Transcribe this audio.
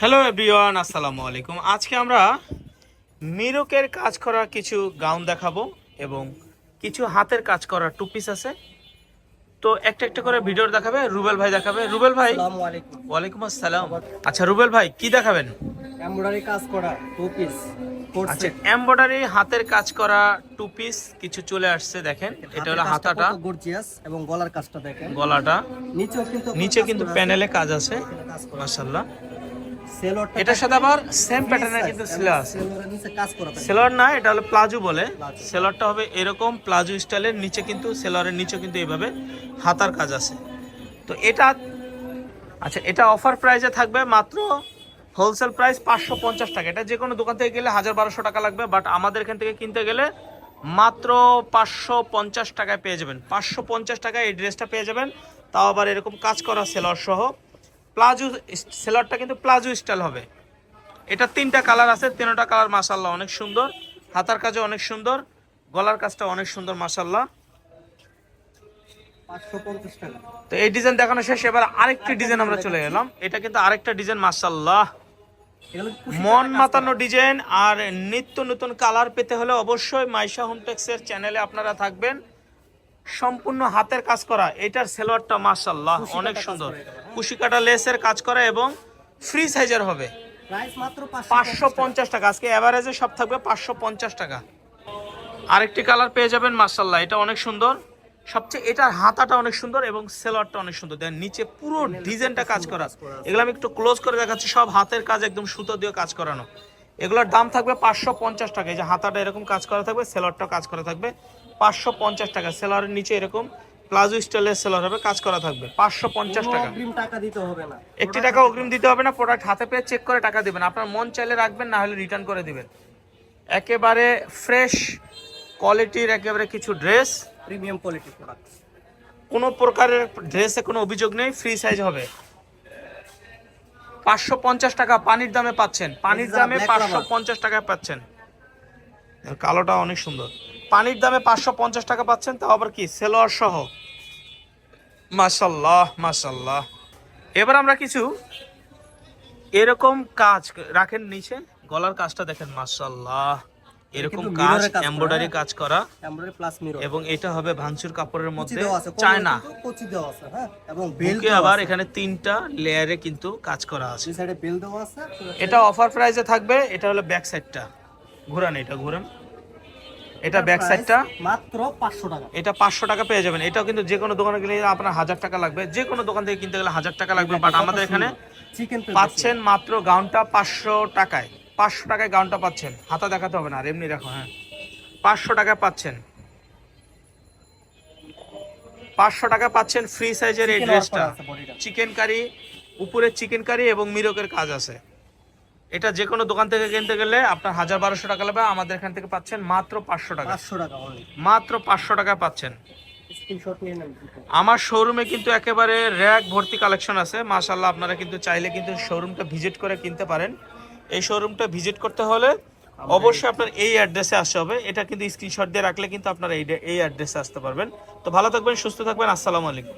Hello everyone আসসালামু আলাইকুম। আজকে আমরা মিরকের কাজ করা কিছু গাউন দেখাবো এবং কিছু হাতের কাজ করা টু পিস আছে। তো একটা একটা করে ভিডিও দেখাবে রুবেল ভাই দেখাবে। রুবেল ভাই ওয়ালাইকুম আসসালাম। আচ্ছা রুবেল ভাই কি দেখাবেন? এমব্রয়ডারি কাজ করা টু পিস আচ্ছা এমব্রয়ডারি হাতের কাজ করা টু পিস কিছু চলে আসছে দেখেন। এটা হলো হাতাটা। গর্জিয়াস এবং গলার কাজটা দেখেন। গলাটা। নিচেও কিন্তু নিচে কিন্তু প্যানেলে কাজ আছে। মাশাআল্লাহ। এটার সাথে আবার সেম প্যাটার্নের কিন্তু এবং সিলা আছে। সেলোয়ারের নিচে কাজ করা থাকে। সেলোয়ার না এটা হলো প্লাজো বলে। প্লাজো। সেলোয়ারটা হবে এরকম প্লাজো স্টাইলের নিচে কিন্তু সেলোয়ারের নিচে কিন্তু এইভাবে হাতার কাজ আছে। তো এটা আচ্ছা এটা অফার প্রাইসে থাকবে মাত্র হোলসেল প্রাইস পাঁচশো পঞ্চাশ টাকা। এটা যে কোনো দোকান থেকে গেলে হাজার বারোশো টাকা লাগবে বাট আমাদের এখান থেকে কিনতে গেলে মাত্র পাঁচশো পঞ্চাশ টাকায় পেয়ে যাবেন। পাঁচশো পঞ্চাশ টাকায় এই ড্রেসটা পেয়ে যাবেন। তাও আবার এরকম কাজ করা সেলোয়ার সহ। প্লাজো সেলারটা কিন্তু প্লাজো স্টাইল হবে। এটা তিনটা কালার আছে তিনটা কালার মাসাল্লাহ অনেক সুন্দর হাতার কাজে অনেক সুন্দর গলার কাজটা অনেক সুন্দর মাসাল্লাহ তো এই ডিজাইন দেখানো শেষ এবার আরেকটি ডিজাইন আমরা চলে গেলাম এটা কিন্তু আরেকটা ডিজাইন মাসাল্লাহ মন মাতানো ডিজাইন আর নিত্য নতুন কালার পেতে হলে অবশ্যই মাইশা হোমটেক্সের চ্যানেলে আপনারা থাকবেন। সম্পূর্ণ হাতের কাজ করা এটার সেলোয়ারটা মাসাল্লাহ অনেক সুন্দর। কুশি কাটা লেসের কাজ করা এবং ফ্রি সাইজের হবে। পাঁচশো পঞ্চাশ টাকা। আজকে অ্যাভারেজে সব থাকবে পাঁচশো পঞ্চাশ টাকা। আরেকটি কালার পেয়ে যাবেন মার্শাল্লাহ এটা অনেক সুন্দর। সবচেয়ে এটার হাতাটা অনেক সুন্দর এবং সেলোয়ারটা অনেক সুন্দর। দেন নিচে পুরো ডিজাইনটা কাজ করা। এগুলো আমি একটু ক্লোজ করে দেখাচ্ছি সব হাতের কাজ একদম সুতো দিয়ে কাজ করানো। এগুলোর দাম থাকবে পাঁচশো পঞ্চাশ টাকা। এই যে হাতাটা এরকম কাজ করা থাকবে সেলোয়ারটা কাজ করা থাকবে। পাঁচশো পঞ্চাশ টাকা। সেলোয়ারের নিচে এরকম প্লাজো স্টাইলের সেলোয়ার হবে কাজ করা থাকবে। পাঁচশো পঞ্চাশ টাকা। টাকা দিতে হবে না। একটি টাকা অগ্রিম দিতে হবে না প্রোডাক্ট হাতে পেয়ে চেক করে টাকা দেবেন। আপনার মন চাইলে রাখবেন না হলে রিটার্ন করে দিবেন। একেবারে ফ্রেশ কোয়ালিটির একেবারে কিছু ড্রেস প্রিমিয়াম কোয়ালিটি প্রোডাক্ট কোনো প্রকারের ড্রেসে কোনো অভিযোগ নেই ফ্রি সাইজ হবে। পাঁচশো পঞ্চাশ টাকা পানির দামে পাচ্ছেন। পানির দামে পাঁচশো। পঞ্চাশ টাকায় পাচ্ছেন। কালোটা অনেক সুন্দর। পানির দামে পাঁচশো পঞ্চাশ টাকা পাচ্ছেন তাও আবার কি? সেলোয়ার সহ। মাসাল্লাহ মাসাল্লাহ এবার আমরা কিছু এরকম কাজ রাখেন নিচে। গলার কাজটা দেখেন মাসাল্লাহ এরকম কাজ এমব্রয়ডারি। কাজ করা এমব্রয়ডারি প্লাস মিরর এবং এটা হবে ভাঙচুর কাপড়ের মধ্যে চায়না। কুচি দেওয়া আছে হ্যাঁ এবং বুকে আবার এখানে তিনটা লেয়ারে কিন্তু কাজ করা আছে। দুই সাইডে বেল্ট দেওয়া আছে এটা অফার প্রাইসে থাকবে এটা হলো ব্যাক সাইডটা ঘুরান এটা ঘুরান। এটা ব্যাক সাইডটা মাত্র 500 টাকা। এটা পাঁচশো টাকা পেয়ে যাবেন। এটাও কিন্তু যে কোনো দোকানে গেলে আপনার হাজার টাকা লাগবে। যে কোনো দোকান থেকে কিনতে গেলে হাজার টাকা লাগবে বাট আমাদের এখানে পাচ্ছেন মাত্র গাউনটা পাঁচশো টাকায়। পাঁচশো টাকায় গাউনটা পাচ্ছেন। হাতা দেখাতে হবে না আর এমনি দেখো হ্যাঁ। পাঁচশো টাকায় পাচ্ছেন। পাঁচশো টাকা পাচ্ছেন ফ্রি সাইজের এই ড্রেসটা চিকেন কারি উপরে চিকেন কারি এবং মিরকের কাজ আছে। এটা যে কোনো দোকান থেকে কিনতে গেলে আপনার হাজার বারোশো টাকা লাগবে আমাদের এখান থেকে পাচ্ছেন মাত্র পাঁচশো টাকা। 500 টাকা অনলি মাত্র পাঁচশো টাকায় পাচ্ছেন। আমার শোরুমে কিন্তু একেবারে র্যাক ভর্তি কালেকশন আছে। মাশাল্লাহ আপনারা কিন্তু চাইলে কিন্তু শোরুমটা ভিজিট করে কিনতে পারেন। এই শোরুমটা ভিজিট করতে হলে অবশ্যই আপনার এই অ্যাড্রেসে আসতে হবে। এটা কিন্তু স্ক্রিনশট দিয়ে রাখলে কিন্তু আপনারা এই এই অ্যাড্রেসে আসতে পারবেন। তো ভালো থাকবেন, সুস্থ থাকবেন। আসসালামু আলাইকুম।